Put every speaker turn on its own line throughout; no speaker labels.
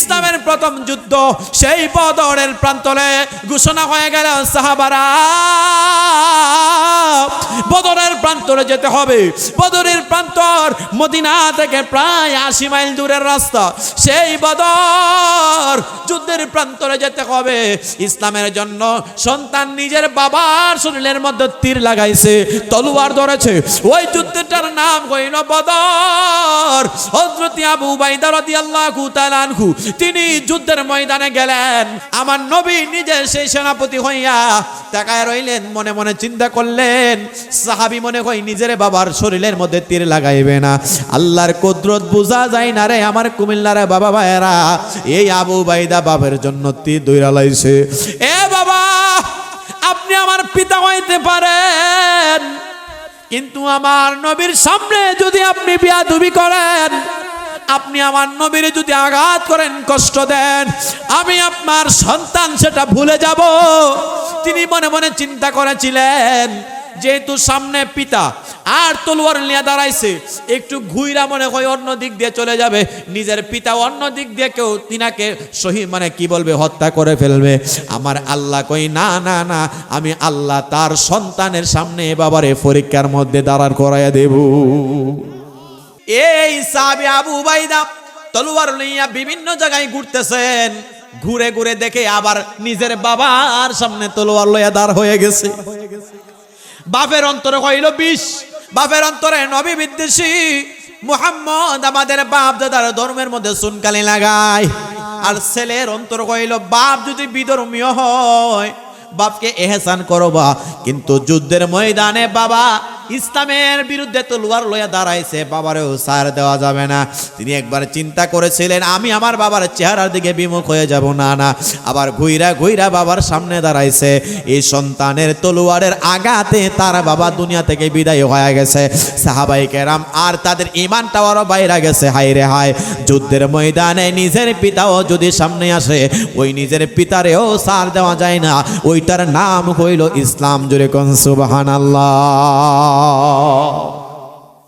ইসলামের প্রথম যুদ্ধ, সেই বদরের প্রান্তরে ঘোষণা হয়ে গেল, সাহাবারা, বদরের প্রান্তরে যেতে হবে। বদরের প্রান্তর মদিনা থেকে প্রায় আশি মাইল দূরের রাস্তা। সেই বদর যুদ্ধের প্রান্তরে যেতে হবে। ইসলামের জন্য সন্তান নিজের বাবার শরীরের মধ্যে তীর লাগাইছে, তলোয়ার ধরেছে। ওই যুদ্ধটার নাম হইল বদর। হযরত আবু উবাইদা রাদিয়াল্লাহু তাআলা তিনি যুদ্ধের ময়দানে গেলেন। আমার নবী নিজে সেই সেনাপতি হইয়া তাকায় রইলেন, মনে মনে চিন্তা করলেন, সাহাবি মনে হয় নিজের বাবার শরীরের মধ্যে তীর লাগাইবে না। আল্লাহর কুদরত বোঝা যায় না রে আমার কুমিল্লারে বাবা ভাইয়েরা, এই আবু বাইদা বাবের জন্য তীর দইরা লাইছে। এ বাবা, আপনি আমার পিতা হইতে পারেন, কিন্তু আমার নবীর সামনে যদি আপনি বিয়াদুবি করেন আপনি আমার নবীর যদি আঘাত করেন, কষ্ট দেন, আমি আপনার সন্তান সেটা ভুলে যাব। তিনি মনে মনে চিন্তা করেছিলেন, যেহেতু সামনে পিতা, আর তলোয়ার নিয়ে দাঁড়াইছে, একটু ঘুইরা মনে হয় অন্য দিক দিয়ে চলে যাবে। নিজের পিতা অন্য দিক দিয়ে কেউ তিনাকে সহি মানে কি বলবে, হত্যা করে ফেলবে। আমার আল্লাহ কই, না না না, আমি আল্লাহ তার সন্তানের সামনে বাবারে পরীক্ষার মধ্যে দাঁড়ার করাইয়া দেব। এই সাহাবী আবু উবাইদা তলোয়ার লইয়া বিভিন্ন জায়গায় ঘুরতেছেন। ঘুরে ঘুরে দেখে আবার নিজের বাবার সামনে তলোয়ার লইয়া দাঁড় হয়ে গেছে। বাপের অন্তরে হইল বিষ, বাপের অন্তরে নবী বিদ্বেষী। মুহাম্মদ আমাদের বাপ দাদার ধর্মের মধ্যে সুনকালি লাগায়। আর ছেলের অন্তর হইল বাপ যদি বিধর্মীয় হয়, বাপকে এহসান করবা। কিন্তু যুদ্ধের ময়দানে বাবা ইসলামের বিরুদ্ধে তলোয়ার লইয়া দাঁড়াইছে, বাবারেও সার দেওয়া যাবে না। তিনি একবার চিন্তা করেছিলেন, আমি আমার বাবার চেহারার দিকে বিমুখ হয়ে যাব, না না। আবার ঘুইরা ঘুইরা বাবার সামনে দাঁড়াইছে। এই সন্তানের তলোয়ারের আঘাতে তার বাবা দুনিয়া থেকে বিদায় হয়ে গেছে। সাহাবাই কেরাম, আর তাদের ইমানটাও আরও বাইরে গেছে, হায় রে হায়। যুদ্ধের ময়দানে নিজের পিতাও যদি সামনে আসে, ওই নিজের পিতারেও সার দেওয়া যায় না। ওইটার নাম হইল ইসলাম জুড়ে কোন সুবাহান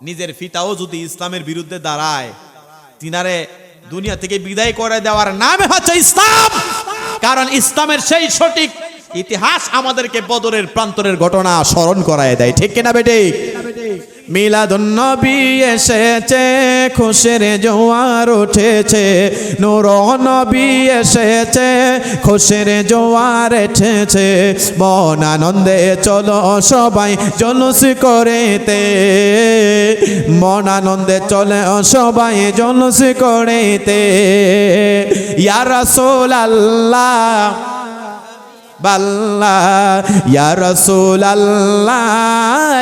নিজের ফিতাও যদি ইসলামের বিরুদ্ধে দাঁড়ায়, তিনারে দুনিয়া থেকে বিদায় করে দেওয়ার নামে হচ্ছে ইসলাম। কারণ ইসলামের সেই সঠিক ইতিহাস আমাদেরকে বদরের প্রান্তরের ঘটনা স্মরণ করায় দেয়। ঠিক কিনা বেটে? মিলাদুন নবী এসেছে। খুশির জোয়ার উঠেছে। নূর নবী এসেছে, খুশির জোয়ার উঠেছে মন আনন্দে চলো সবাই জলুস করেতে। মন আনন্দে চলে সবাই জলুস করেতে। ইয়া রাসূল আল্লাহ বাল্লাহ ইয়া রাসূল আল্লাহ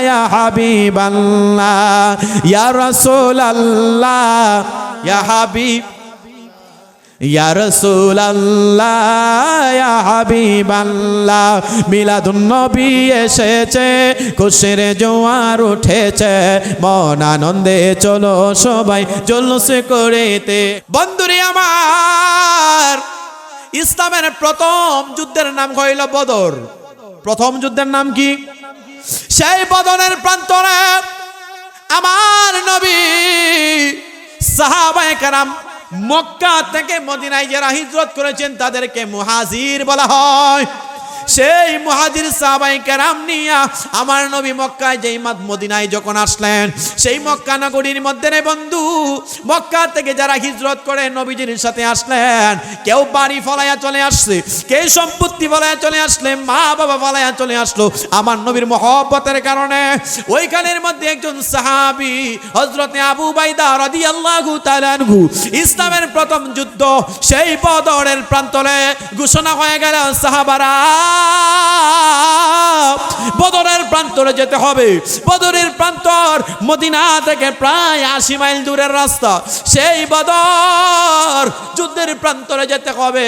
ইয়া হাবিব আল্লাহ ইয়া রাসূল আল্লাহ ইয়া হাবিব, ইয়া রাসূল আল্লাহ ইয়া হাবিব আল্লাহ মিলাদুন নবী এসেছে, খুশির জোয়ার উঠেছে, মন আনন্দে চলো সবাই জলুস করেতে। বন্ধুরে আমার ইসলামের প্রথম যুদ্ধের নাম হইল বদর। প্রথম যুদ্ধের নাম কি? সেই বদনের প্রান্তরে আমার নবী সাহাবায়ে কারাম মক্কা থেকে মদিনায় যারা হিজরত করেছেন, তাদেরকে মুহাজির বলা হয়। সেই মুহাজির সাহাবাই কেরাম নিয়া আমার নবী মক্কায় যেই মাদ মদিনায় যখন আসলেন, সেই মক্কা নগরীর মধ্যে রে বন্ধু, মক্কা থেকে যারা হিজরত করে নবীজির সাথে আসলেন, কেউ বাড়ি ফলাইয়া চলে আসছে, কেউ সম্পত্তি ফলাইয়া চলে আসলে, মা বাবা ফলাইয়া চলে আসলো। আমার নবীর মহব্বতের কারণে ওইখানের মধ্যে একজন সাহাবি হজরতে আবু বাইদা তাআলা আনহু, ইসলামের প্রথম যুদ্ধ, সেই বদরের প্রান্তরে ঘোষণা হয়ে গেল, সাহাবারা বদরের প্রান্তরে যেতে হবে। বদরের প্রান্তর মদিনা থেকে প্রায় আশি মাইল দূরের রাস্তা। সেই বদর যুদ্ধের প্রান্তরে যেতে হবে।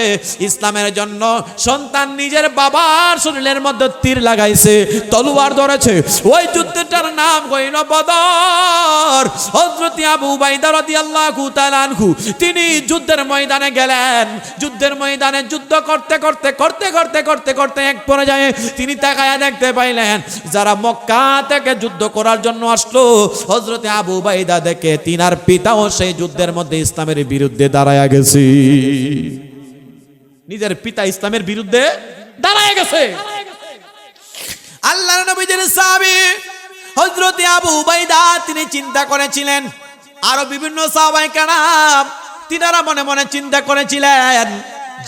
ইসলামের জন্য সন্তান নিজের বাবার শরীরের মধ্যে তীর লাগাইছে, তলোয়ার ধরেছে। ওই যুদ্ধটার নাম হইল বদর। হযরত আবু উবাইদা রাদিয়াল্লাহু তাআলা আনহু, তিনি যুদ্ধের ময়দানে গেলেন। যুদ্ধের ময়দানে যুদ্ধ করতে করতে করতে করতে করতে করতে এক পর্যায়ে তিনি তাকায়া দেখতে পাইলেন, যারা মক্কা থেকে যুদ্ধ করার জন্য আসলো হজরতে আবু বাইদা দেখে তিনার পিতাও সেই যুদ্ধের মধ্যে ইসলামের বিরুদ্ধে দাঁড়ায়া গেছে। নিজের পিতা ইসলামের বিরুদ্ধে দাঁড়ায় গেছে। আল্লাহ নবীজির সাহাবী হযরত আবু উবাইদা তিনি চিন্তা করেছিলেন। আরও বিভিন্ন সাহাবাই কারাম তিনারা মনে মনে চিন্তা করেছিলেন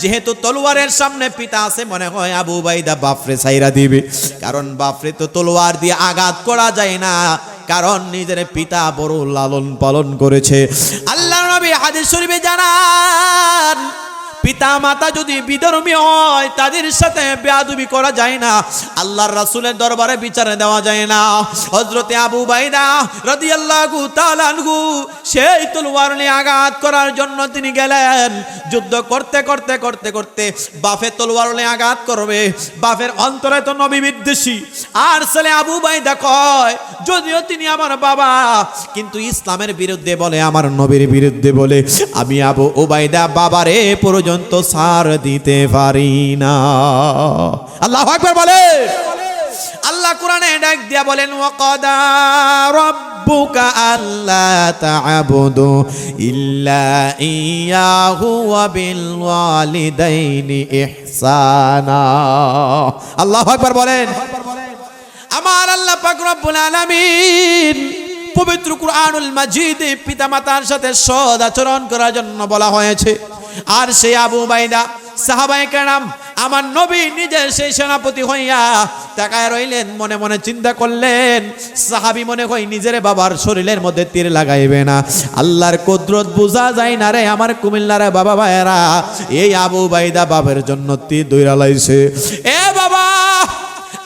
যেহেতু তলোয়ারের সামনে পিতা আছে, মনে হয় আবু বাইদা বাফরে সাইরা দিবে। কারণ বাফরে তো তলোয়ার দিয়ে আঘাত করা যায় না। কারণ নিজের পিতা বড় লালন পালন করেছে। আল্লাহ নবী হাদিস শরীফে জানান পিতা মাতা যদি বিধর্মী হয়, তাদের সাথে বেয়াদুবি করা যায় না। আল্লাহর রাসুলের দরবারে বিচারে দেওয়া যায় না। হজরতে আবু বাইদা রাদিয়াল্লাহু তাআলা আনহু সেই তলোয়ার নিয়ে আঘাত করার জন্য তিনি গেলেন। যুদ্ধ করতে করতে করতে করতে বাফের তলোয়ার নিয়ে আঘাত করবে। বাফের অন্তরে তো নবী বিদ্বেষী। আর ছেলে আবু বাইদা কয়, যদিও তিনি আমার বাবা, কিন্তু ইসলামের বিরুদ্ধে বলে, আমার নবীর বিরুদ্ধে বলে, আমি আবু ওবাইদা বাবারে পর্যন্ত সার দিতে পারি না। আল্লাহ আকবার বলে। আল্লাহ কোরআনে ডাক দিয়া বলেন, ওয়াকাদা রাব্বুকা ইল্লা আল্লাহু বলেন। আমার আল্লাহ পাক রব্বুল আলামিন পবিত্র কুরআনুল মাজিদে পিতামাতার সাথে সদ আচরণ করার জন্য বলা হয়েছে। আর সে আবু বাইদা সাহাবায়ে কেরাম, আমার নবী নিজে সেই সেনাপতি হইয়া তাকায় রইলেন, মনে মনে চিন্তা করলেন, সাহাবি মনে হয় নিজের বাবার শরীরের মধ্যে তীর লাগাইবে না। আল্লাহর কুদরত বোঝা যায় না রে আমার কুমিল্লারে বাবা ভাইয়েরা, এই আবু বাইদা বাবের জন্য তীর দইরা লাইছে। এ বাবা,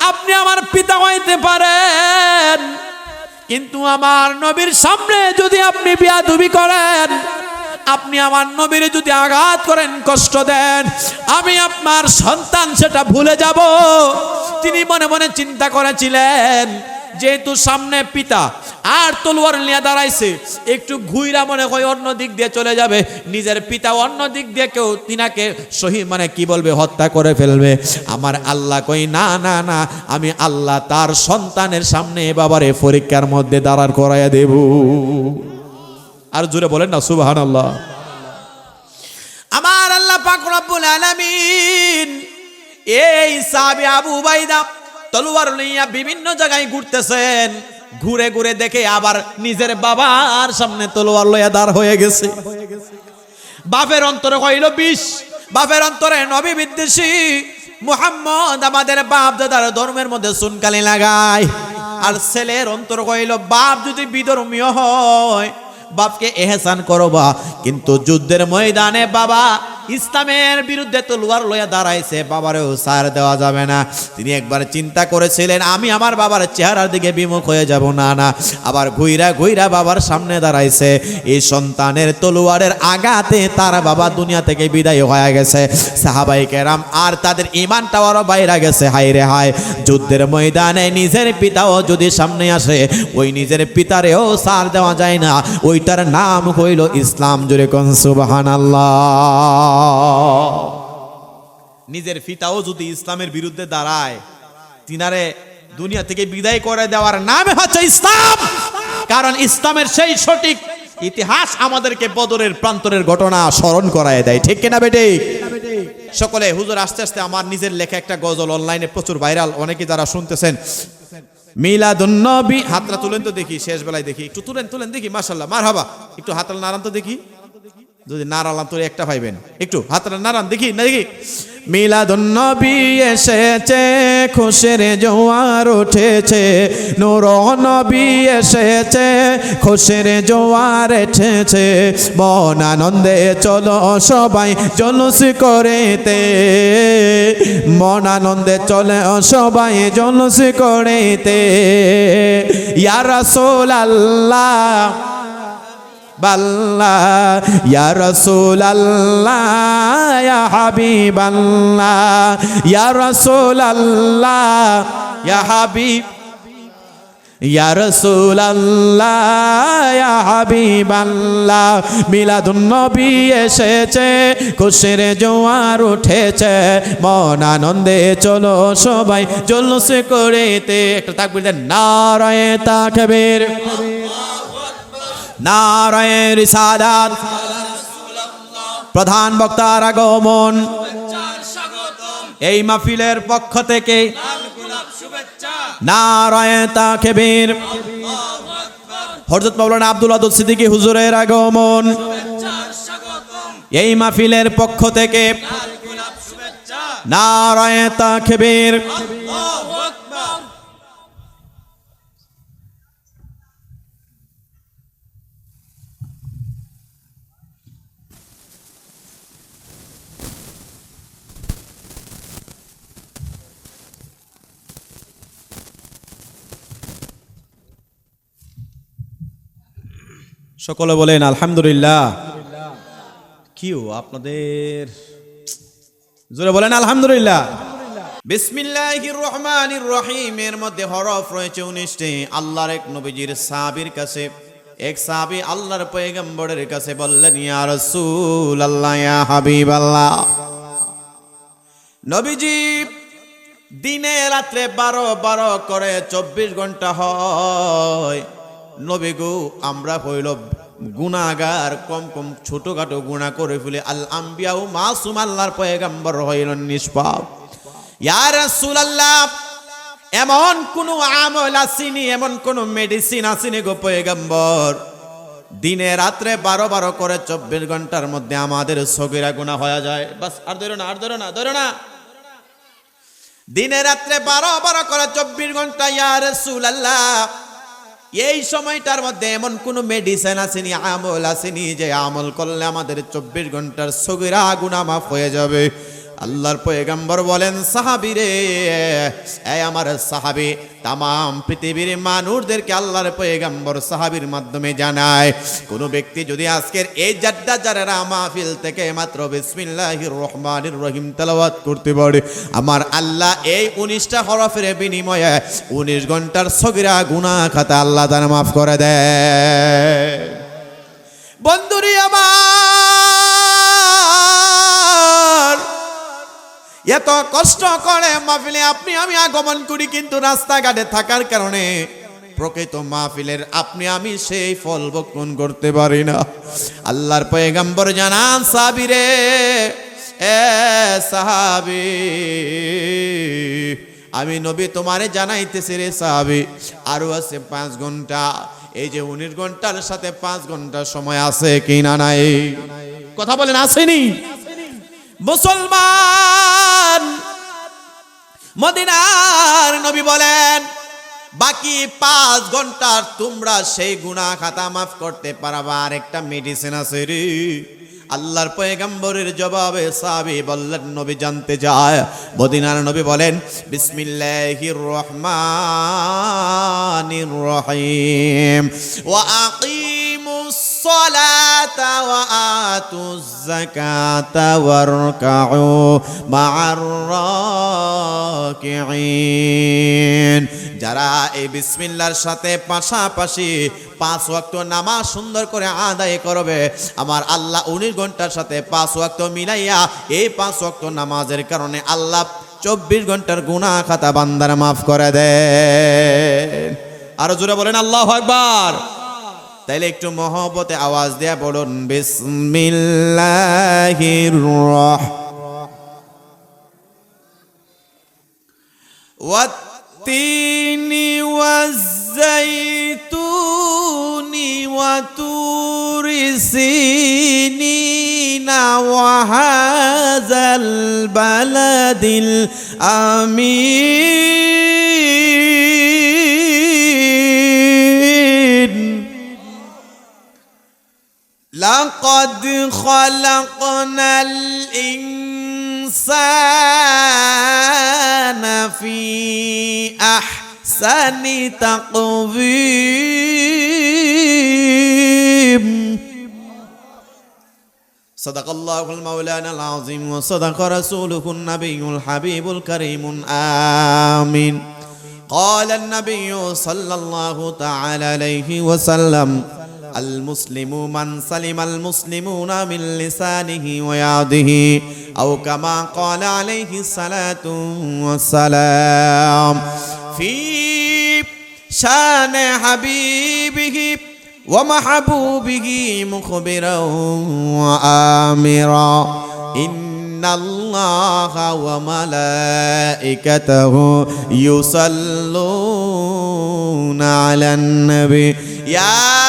আপনি আমার পিতা হইতে পারেন। কিন্তু আমার নবীর সামনে যদি আপনি বিয়াদুবি করেন, আপনি আমার নবীর যদি আঘাত করেন, কষ্ট দেন, আমি আপনার সন্তান সেটা ভুলে যাব। তিনি মনে মনে চিন্তা করেছিলেন, যেহেতু সামনে পিতা আর তলোয়ার নিয়ে দাঁড়াইছে। একটু ঘুইরা মনে হয় অন্য দিক দিয়ে চলে যাবে। নিজের পিতা অন্য দিক দিয়ে কেউ তিনাকে সহি মানে কি বলবে, হত্যা করে ফেলবে। আমার আল্লাহ কই, না না না, আমি আল্লাহ তার সন্তানের সামনে বাবারে পরীক্ষার মধ্যে দাঁড়ার করাইয়া দেব। আর জোরে বলেন না সুবাহান আল্লাহ আমার আল্লাহ পাক রব্বুল আলামিন, এই সাহাবী আবু বাইদা তলোয়ার লইয়া বিভিন্ন জায়গায় ঘুরতেছেন। ঘুরে ঘুরে দেখে আবার নিজের বাবার সামনে তলোয়ার লইয়া দাঁড় হয়ে গেছে। বাপের অন্তরে হইল বিষ, বাপের অন্তরে নবী বিদ্বেষী। মুহাম্মদ আমাদের বাপ দাদার ধর্মের মধ্যে সুনকালি লাগায়। আর ছেলের অন্তর হইল বাপ যদি বিধর্মীয় হয়, বাপকে এহসান করবা। কিন্তু যুদ্ধের ময়দানে বাবা ইসলামের বিরুদ্ধে তলোয়ার লইয়া দাঁড়াইছে, বাবারেও সার দেওয়া যাবে না। তিনি একবার চিন্তা করেছিলেন, আমি আমার বাবার চেহারার দিকে বিমুখ হয়ে যাব, না না। আবার ঘুইরা ঘুইরা বাবার সামনে দাঁড়াইছে। এই সন্তানের তলোয়ারের আঘাতে তার বাবা দুনিয়া থেকে বিদায় হয়ে গেছে। সাহাবাই কেরাম, আর তাদের ইমানটাও আরও বাইরে গেছে, হায় রে হায়। যুদ্ধের ময়দানে নিজের পিতাও যদি সামনে আসে, ওই নিজের পিতারেও সার দেওয়া যায় না। ওইটার নাম হইল ইসলাম জুড়ে কোন সুবাহান নিজের পিতাও যদি ইসলামের বিরুদ্ধে দাঁড়ায়, তিনারে দুনিয়া থেকে বিদায় করে দেওয়ার নামে হচ্ছে ইসলাম। কারণ ইসলামের সেই সঠিক ইতিহাস আমাদেরকে বদরের প্রান্তরের ঘটনা স্মরণ করায় দেয়। ঠিক কিনা বেটে? সকলে, হুজুর, আস্তে আস্তে আমার নিজের লেখা একটা গজল অনলাইনে প্রচুর ভাইরাল, অনেকে যারা শুনতেছেন। মিলাদুন্নবী হাতটা তুলেন তো দেখি শেষ বেলায় দেখি, একটু তুলেন তুলেন দেখি মাশাল্লাহ মার হাবা একটু হাতটা নাড়ান তো দেখি। যদি নাড়ালাম তোর একটা পাইবেন একটু, হাতটা নাড়ান, দেখি, না দেখি। মিলাদুন্নবী এসেছে, খুশির জোয়ার উঠেছে। নূর নবী এসেছে, খুশির জোয়ার এসেছে। মন আনন্দে চলো সবাই জলুস করেতে। মন আনন্দে চলে সবাই জলুস করেতে। ইয়া রাসূল আল্লাহ বাল্লাহ ইয়া রসুল আল্লাহ ইয়া হাবিব আল্লাহ ইয়া রসুল আল্লাহ ইয়া হাবিব, ইয়া রাসূলাল্লাহ, ইয়া হাবিবাল্লাহ। মিলাদুন নবী এসেছে, খুশির জোয়ার উঠেছে, মন আনন্দে চলো সবাই জলসে করেতে। একটা তাকবীর দেন, নারায়ে তাকবীর। নারায়ে সাদাত প্রধান বক্তার আগমন। এই মাহফিলের পক্ষ থেকে নারায়ে তাকবীর। হযরত মাওলানা আব্দুল আদুল সিদ্দিকী হুজুরের আগমন। এই মাহফিলের পক্ষ থেকে নারায়ে তাকবীর। সকলে বলেন, আলহামদুলিল্লাহ। কিউ আপনাদের জোরে বলেন, আলহামদুলিল্লাহ। বিসমিল্লাহির রহমানির রহিমের মধ্যে হরফ রয়েছে আল্লাহর এক নবীজির সাহাবীর কাছে, এক সাহাবী আল্লাহর পয়গম্বরের কাছে বললেন, ইয়া ইয়া নবীজি দিনে রাত্রে বারো বারো করে চব্বিশ ঘণ্টা হয়। নবী গো, আমরা হইল গুনাগার কম কম ছোটখাটো গুণা করে ফেলে। আল আম্বিয়াও মাসুম আল্লাহর পয়গাম্বর নিষ্পাপ। ইয়া রাসূলুল্লাহ, এমন কোন আমল আসেনি, এমন কোন মেডিসিন আসেনি গো পয়গাম্বর। দিনে রাত্রে বারো বারো করে চব্বিশ ঘণ্টার মধ্যে আমাদের সগিরা গুণা হয়ে যায়। বাস, আর ধরো না, আর ধরো না ধরো না। দিনে রাত্রে বারো বারো করে চব্বিশ ঘণ্টা ইয়ার আল্লাহ এই সময়টার মধ্যে এমন কোনো মেডিসিন আসেনি, আমল আসেনি যে আমল করলে আমাদের চব্বিশ ঘণ্টার সগিরা গুণা মাফ হয়ে যাবে। আল্লাহর পয়গাম্বর বলেন সাহাবি রে এই আমার সাহাবি তাম পৃথিবীর মানুষদেরকে আল্লাহর পয়গাম্বর সাহাবির মাধ্যমে জানায়। কোনো ব্যক্তি যদি আজকের এই জাড্ডা যারা মাহফিল থেকে মাত্র বিসমিল্লাহির রহমানির রহিম তেলাওয়াত করতে পারে। আমার আল্লাহ এই উনিশটা হরফের বিনিময়ে উনিশ ঘণ্টার সগিরা গুনাহ খাতা আল্লাহ তার মাফ করে দেয়। বন্ধুরি আমার এত কষ্ট করে মাহফিলে আপনি, আমি আগমন করি, কিন্তু রাস্তাঘাটে থাকার কারণে প্রকৃত মাহফিলের আপনি, আমি সেই ফল বক্ষণ করতে পারি না। আল্লাহর পয়গাম্বর জানান সাবিরে এ সাহাবি, আমি নবী তোমারে জানাইতেছি রে সাহাবি, আরও আছে পাঁচ ঘণ্টা। এই যে উনিশ ঘণ্টার সাথে পাঁচ ঘণ্টা সময় আছে কি না নাই? কথা বলেন, আসেনি? মুসলমান। মদিনার নবী বলেন, বাকি পাঁচ ঘণ্টার তোমরা সেই গুণা খাতা মাফ করতে পারবা। আর একটা মেডিসিন আছে রে। আল্লাহর পয়গাম্বরের জবাবে সাহাবী বললেন, নবী জানতে যায়। মদিনার নবী বলেন, বিসমিল্লাহির রহমানির রহিম। ওয়া আকিমুস الصلاة وآتوا الزكاة واركعوا مع الراكعين যারা এই বিসমিল্লার সাথে পাশাপাশি পাঁচ ওয়াক্ত নামাজ সুন্দর করে আদায় করবে আমার আল্লাহ উনিশ ঘন্টার সাথে পাঁচ ওয়াক্ত মিলাইয়া এই পাঁচ ওয়াক্ত নামাজের কারণে আল্লাহ চব্বিশ ঘন্টার গুনাহ খাতা বান্দার মাফ করে দেয় আরো জোরে বলেন আল্লাহ আকবার তাইলে একটু মহব্বতে আওয়াজ দেয়া বলুন বিসমিল্লাহির রহ والتين والزيتون وتور سينين وهذا البلد الأمين لقد خلقنا الإنسان في أحسن تقويم. صدق الله المولانا العظيم وصدق رسوله النبي الحبيب الكريم. آمين. قال النبي صلى الله تعالى عليه وسلم المسلم من سلم المسلمون من لسانه ويده أو كما قال عليه الصلاة والسلام. في شأن حبيبه ومحبوبه مخبرا وآمرا. إن الله وملائكته يصلون على النبي. يا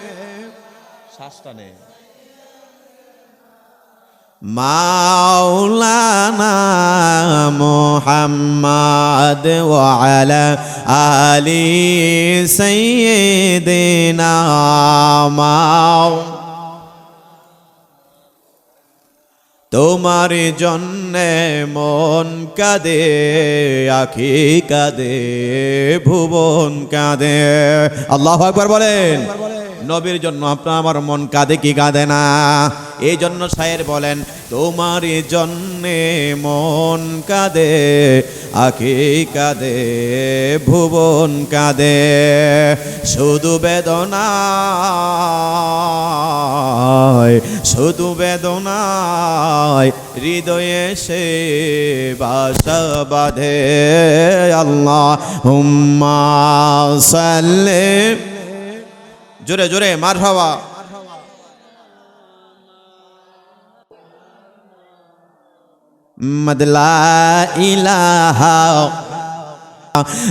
মাওলানা মোহাম্মদ ওয়ালা আলি সৈয়দিনা মাও। তোমার জন্যে মন কাঁদে, আখি কাঁদে, ভুবন কাঁদে। আল্লাহ একবার বলেন। নবীর জন্য আপনার আমার মন কাঁদে কি কাঁদে না? এই জন্য সায়ের বলেন, তোমার জন্যে মন কাঁদে, আখি কাঁদে, ভুবন কাঁদে, শুধু বেদনা শুধু বেদনায় হৃদয়ে সে বাসা বাঁধে। আল্লাহ হুম্মা সাল্লে জোরে জোরে, মার হওয়া। মদলা ইলাহা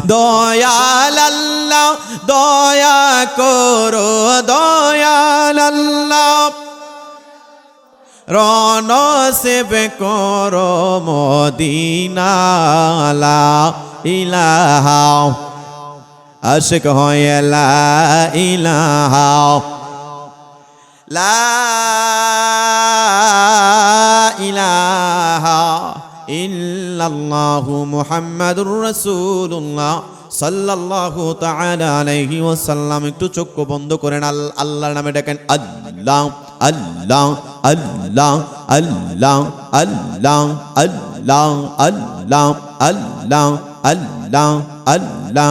দয়াল আল্লাহ দয়া করো দয়াল আল্লাহ রন সেব করো মদিনালা ইলাহা আশিক হয় লা ইলাহা লা ইলাহা ইল্লাল্লাহু মুহাম্মাদুর রাসূলুল্লাহ সাল্লাল্লাহু তাআলা আলাইহি ওয়াসাল্লাম একটু চক্ষু বন্ধ করেন আল- আল্লাহর নামে ডাকেন আল্লাহ আল্লাহ আল্লাহ আল্লাহ আল্লাহ আল্লাহ আল্লাহ আল্লাহ আল্লাহ আল্লাহ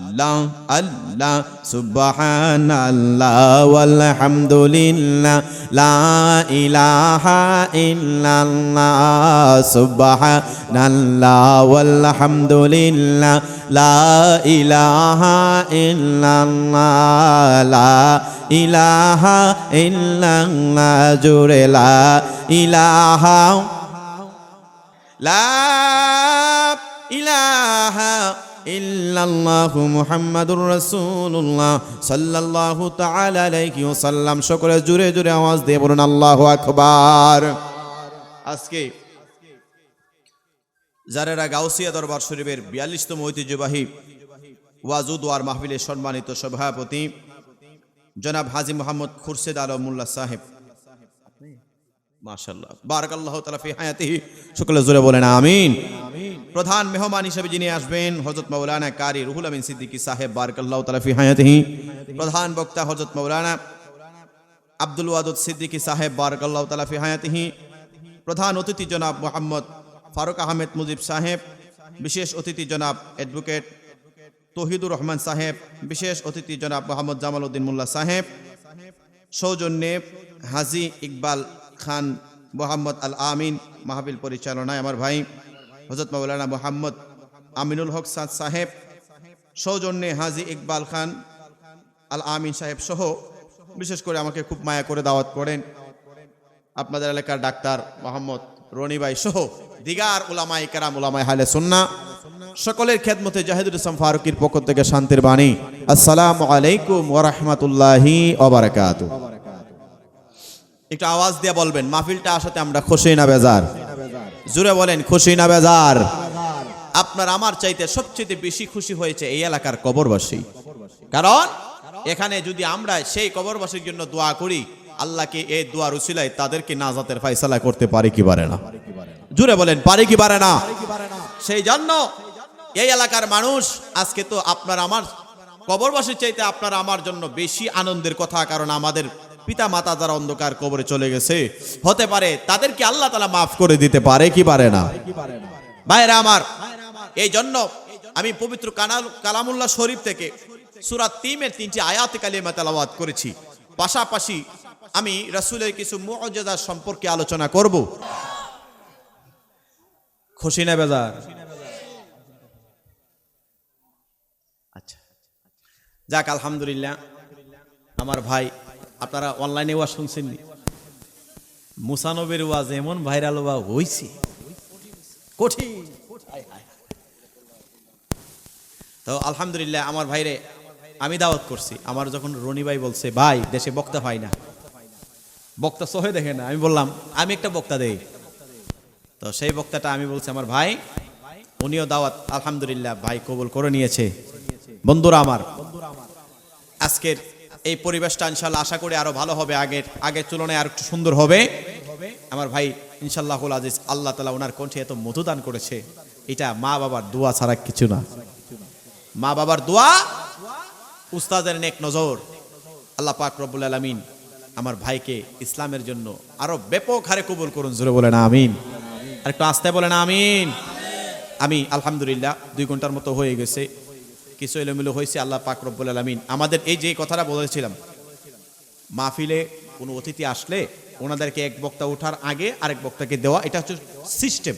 আল্লাহ আল্লাহ আল্লাহ আল্লাহ ওয়ালহামদুলিল্লাহ, লা ইলাহা ইল্লাল্লাহ, সুবহানাল্লাহ, ওয়ালহামদুলিল্লাহ, লা ইলাহা ইল্লাল্লাহ, লা ইলাহা ইল্লাল্লাহ, জুড়ে লা ইলাহা লা ইলাহা ইল্লাল্লাহু মুহাম্মাদুর রাসূলুল্লাহ সাল্লাল্লাহু তাআলা আলাইহি ওয়াসাল্লাম। সকলে জুড়ে আওয়াজ দিয়ে বলুন আজকে যারা গাউসিয়া দরবার শরীফের বিয়াল্লিশতম ঐতিহ্যবাহী ওয়াজুদ ওয়ার মাহফিলের সম্মানিত সভাপতি জনাব হাজি মোহাম্মদ খুরশেদ আলম মোল্লা সাহেব। মাশাল্লাহ বারাকাল্লাহ তাআলা ফি সকলে জোরে বলেন, আমিন। প্রধান মেহমান হিসেবে যিনি আসবেন, হযরত মৌলানা কারি রুহুল আমিন সিদ্দিকী সাহেব, বারাকাল্লাহ তাআলা ফি হায়াতিহি। প্রধান বক্তা হযরত মৌলানা আব্দুল ওয়াদুদ সিদ্দিকী সাহেব, বারাকাল্লাহ তাআলা ফি হায়াতিহি। প্রধান অতিথি জনাব মোহাম্মদ ফারুক আহমেদ মুজিব সাহেব, বিশেষ অতিথি জনাব অ্যাডভোকেট তহিদুর রহমান সাহেব, বিশেষ অতিথি জনাব মোহাম্মদ জামাল উদ্দিন মোল্লা সাহেব, সৌজন্যে হাজি ইকবাল খান মোহাম্মদ আল আমিন মাহবিল পরিচালনায় আমার ভাই হজরত মৌলানা মোহাম্মদ আমিনুল হক সাদ সাহেব, সৌজন্যে হাজি ইকবাল খান আল আমিন সাহেব সহ বিশেষ করে আমাকে খুব মায়া করে দাওয়াত করেন। আপনাদের এলাকার ডাক্তার মোহাম্মদ রনি ভাই সহ দিগার উলামাই কারাম উলামাই হালে সুন্না সকলের খেদমতে জাহিদুল ইসলাম ফারুকির পক্ষ থেকে শান্তির বাণী। আসসালামু আলাইকুম ওরহমতুল্লাহি ওবরাকাত একটু আওয়াজ দিয়ে বলবেন, মাহফিলটা আসাতে আমরা খুশি না বেজার? জুড়ে বলেন, খুশি না বেজার? আপনার আমার চাইতে সবচেয়ে বেশি খুশি হয়েছে এই এলাকার কবরবাসী। কারণ এখানে যদি আমরা সেই কবরবাসীর জন্য দোয়া করি, আল্লাহকে এই দোয়ার উসিলায় তাদেরকে নাজাতের ফয়সালা করতে পারে কি পারে না? জুড়ে বলেন, পারে কি পারে না? সেই জন্য এই এলাকার মানুষ আজকে তো আপনার আমার কবরবাসীর চাইতে আপনার আমার জন্য বেশি আনন্দের কথা, কারণ আমাদের পিতা মাতা যারা অন্ধকার কবরে চলে গেছে, হতে পারে তাদেরকে আল্লাহ তালা মাফ করে দিতে পারে, কি পারে না? ভাইরা আমার এই জন্য আমি পবিত্র কানাল কালামুল্লাহ শরীফ থেকে সুরাত তিমের তিনটি আয়াত কালিমা তেলাওয়াত করেছি। পাশাপাশি আমি রাসূলের কিছু মুআজিজা সম্পর্কে আলোচনা করব। খুশি না বেজার? আচ্ছা। যাক, আলহামদুলিল্লাহ, আমার ভাই আপনারা অনলাইনে ওয়াজ শুনছেন? মুসানবের ওয়াজ এমন ভাইরাল ওয়া হইছে। কঠিন। তো আলহামদুলিল্লাহ, আমার ভাইরে আমি দাওয়াত করছি। আমার যখন রনি ভাই বলছে, ভাই, দেশে বক্তা পাই না। বক্তা সহে দেখে না। আমি বললাম, আমি একটা বক্তা দেই। তো সেই বক্তাটা আমি বলছি, আমার ভাই, উনিও দাওয়াত, আলহামদুলিল্লাহ, ভাই কবুল করে নিয়েছে। বন্ধুরা আমার, আজকের এই পরিবেশটা ইনশাল্লাহ আশা করি আরও ভালো হবে আগের আগের তুলনায় আর একটু সুন্দর হবে। আমার ভাই, ইনশাল্লাহুল আজিজ, আল্লাহ তালা ওনার কণ্ঠে এত মধুদান করেছে। এটা মা বাবার দোয়া ছাড়া কিছু না। মা বাবার দোয়া, উস্তাদের নেক নজর। আল্লাহ পাক রব্বুল আলমিন আমার ভাইকে ইসলামের জন্য আরও ব্যাপক হারে কবুল করুন, জোরে বলে না আমিন। আর একটু আস্তে না আমিন। আমি আলহামদুলিল্লাহ দুই ঘণ্টার মতো হয়ে গেছে। কিছু এলোমেলো হয়েছে, আল্লাহ পাক রব্বুল আলমিন। আমাদের এই যে কথাটা বলেছিলাম, মাহফিলে কোনো অতিথি আসলে ওনাদেরকে এক বক্তা ওঠার আগে আরেক বক্তাকে দেওয়া, এটা হচ্ছে সিস্টেম।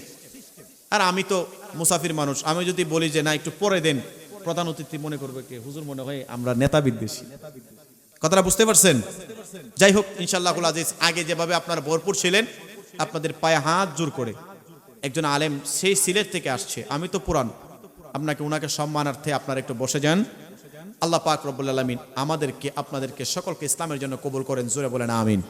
আর আমি তো মুসাফির মানুষ, আমি যদি বলি যে না, একটু পরে দেন, প্রধান অতিথি মনে করবে কি? হুজুর মনে হয় আমরা নেতা বিদ্বেষী কথাটা বুঝতে পারছেন? যাই হোক ইনশাল্লাহ আজিজ, আগে যেভাবে আপনারা ভরপুর ছিলেন, আপনাদের পায়ে হাত জোর করে। একজন আলেম সেই সিলেট থেকে আসছে, আমি তো পুরান। আপনাকে ওনাকে সম্মানার্থে আপনার একটু বসে যান। আল্লাহ পাক রব্বুল আলমিন আমাদেরকে, আপনাদেরকে সকলকে ইসলামের জন্য কবুল করেন। জোরে বলেন, আমিন।